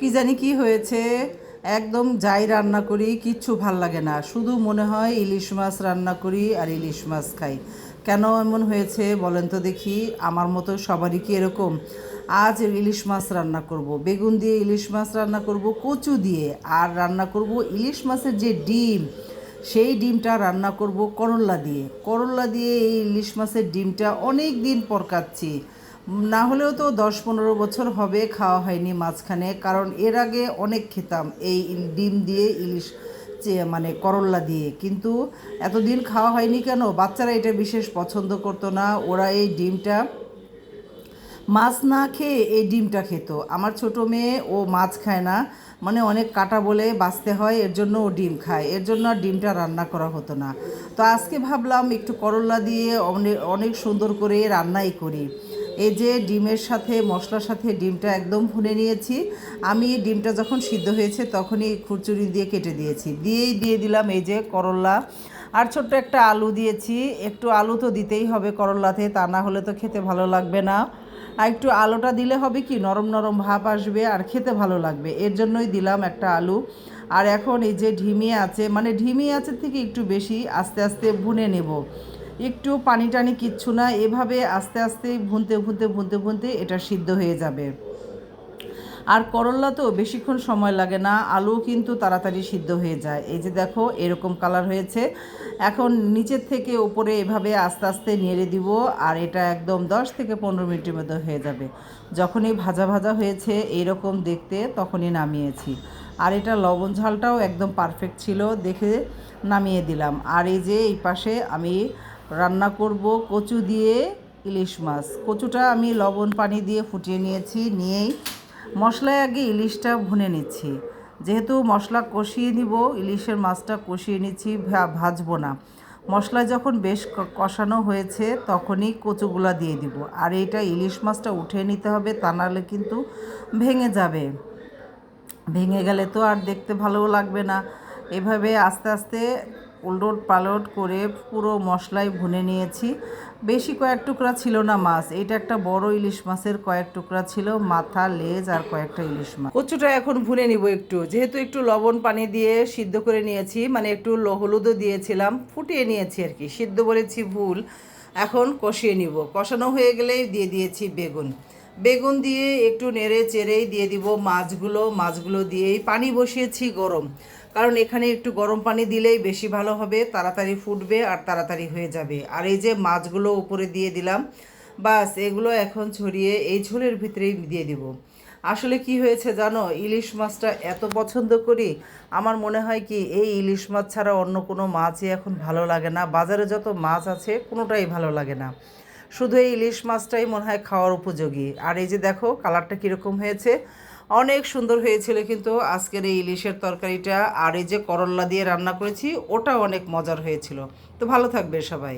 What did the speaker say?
কি জানি কি হয়েছে, একদম যাই রান্না করি, কিচ্ছু ভালো লাগে না। শুধু মনে হয় ইলিশ মাছ রান্না করি আর ইলিশ মাছ খাই। কেন এমন হয়েছে বলেন তো দেখি, আমার মতো সবারই কি এরকম? আজ ইলিশ মাছ রান্না করব। বেগুন দিয়ে ইলিশ মাছ রান্না করব, কচু দিয়ে। আর রান্না করব ইলিশ মাছের যে ডিম, সেই ডিমটা রান্না করব করল্লা দিয়ে। করল্লা দিয়ে এই ইলিশ মাছের ডিমটা অনেক দিন পর খাচ্ছি না হলেও তো দশ পনেরো বছর হবে, খাওয়া হয়নি মাঝখানে, কারণ এর আগে অনেক খেতাম এই ডিম দিয়ে ইলিশ মানে করল্লা দিয়ে। কিন্তু এতদিন খাওয়া হয়নি কেন? বাচ্চারা এটা বিশেষ পছন্দ করতো না, ওরা এই ডিমটা মাছ না খেয়ে এই ডিমটা খেত। আমার ছোট মেয়ে, ও মাছ খায় না মানে অনেক কাটা বলে বাঁচতে হয়, এর জন্য ও ডিম খায়। এর জন্য আর ডিমটা রান্না করা হতো না। তো আজকে ভাবলাম একটু করল্লা দিয়ে অনেক অনেক সুন্দর করে রান্নাই করি। এই যে ডিমের সাথে, মশলার সাথে ডিমটা একদম ভুনে নিয়েছি। আমি ডিমটা যখন সিদ্ধ হয়েছে তখনই খুরচুরি দিয়ে কেটে দিয়েছি। দিয়েই দিয়ে দিলাম এই যে করল্লা আর ছোট্ট একটা আলু দিয়েছি। একটু আলু তো দিতেই হবে করল্লাতে তা না হলে তো খেতে ভালো লাগবে না। আর একটু আলুটা দিলে হবে কি, নরম নরম ভাব আসবে আর খেতে ভালো লাগবে। এর জন্যই দিলাম একটা আলু। আর এখন এই যে ঢিমি আছে মানে ঢিমি আছে থেকে একটু বেশি আস্তে আস্তে ভুনে নেব। একটু পানি টানি কিচ্ছু না, এভাবে আস্তে আস্তে ভুনতে ভুনতে ভুনতে ভুনতে এটা সিদ্ধ হয়ে যাবে। আর করল্লা তো বেশিক্ষণ সময় লাগে না, আলু কিন্তু তাড়াতাড়ি সিদ্ধ হয়ে যায়। এই যে দেখো, এরকম কালার হয়েছে। এখন নিচের থেকে উপরে এভাবে আস্তে আস্তে নেড়ে দিব আর এটা একদম 10 থেকে পনেরো মিনিটের মধ্যে হয়ে যাবে। যখনই ভাজা ভাজা হয়েছে এইরকম দেখতে তখনই নামিয়েছি। আর এটা লবণ ঝালটাও একদম পারফেক্ট ছিল, দেখে নামিয়ে দিলাম। আর এই যে এই পাশে আমি রান্না করব কচু দিয়ে ইলিশ মাছ। কচুটা আমি লবণ পানি দিয়ে ফুটিয়ে নিয়েছি, নিয়েই মশলায় আগে ইলিশটা ভুনে নিচ্ছি। যেহেতু মশলা কষিয়ে নিব, ইলিশের মাছটা কষিয়ে নিচ্ছি ভাজবো না। মশলা যখন বেশ কষানো হয়েছে, তখনই কচুগুলা দিয়ে দিব। আর এইটা ইলিশ মাছটা উঠিয়ে নিতে হবে, তা নাহলে কিন্তু ভেঙে যাবে। ভেঙে গেলে তো আর দেখতে ভালোও লাগবে না। এভাবে আস্তে আস্তে উলট পালট করে পুরো মশলাই ভুনে নিয়েছি। বেশি কয়েক টুকরা ছিল না মাছ, এটা একটা বড় ইলিশ মাছের কয়েক টুকরা ছিল, মাথা, লেজ আর কয়েকটা ইলিশ মাছ। কচুটা এখন ভুনে নিব একটু, যেহেতু একটু লবণ পানি দিয়ে সিদ্ধ করে নিয়েছি মানে একটু হলুদও দিয়েছিলাম, ফুটিয়ে নিয়েছি আর কি, সিদ্ধ বলেছি ভুল, এখন কষিয়ে নিব। কষানো হয়ে গেলেই দিয়ে দিয়েছি বেগুন। বেগুন দিয়ে একটু নেড়ে চেড়েই দিয়ে দিব মাছগুলো মাছগুলো দিয়েই পানি বসিয়েছি গরম। কারণ এখানে একটু গরম পানি দিলেই বেশি ভালো হবে, তাড়াতাড়ি ফুটবে আর তাড়াতাড়ি হয়ে যাবে। আর এই যে মাছগুলো উপরে দিয়ে দিলাম, বাস এগুলো এখন ছড়িয়ে এই ঝোলের ভিতরেই দিয়ে দিব। আসলে কি হয়েছে জানো? ইলিশ মাছটা এত পছন্দ করি, আমার মনে হয় কি এই ইলিশ মাছ ছাড়া অন্য কোনো মাছই এখন ভালো লাগে না। বাজারে যত মাছ আছে কোনোটাই ভালো লাগে না। শুধু এই ইলিশ মাছটাই মনে হয় খাওয়ার উপযোগী। আর এই যে দেখো, কালারটা কীরকম হয়েছে? অনেক সুন্দর হয়েছিল কিন্তু আজকের এই ইলিশের তরকারিটা। আর এই যে করল্লা দিয়ে রান্না করেছি ওটা অনেক মজার হয়েছিল। তো ভালো থাকবে সবাই।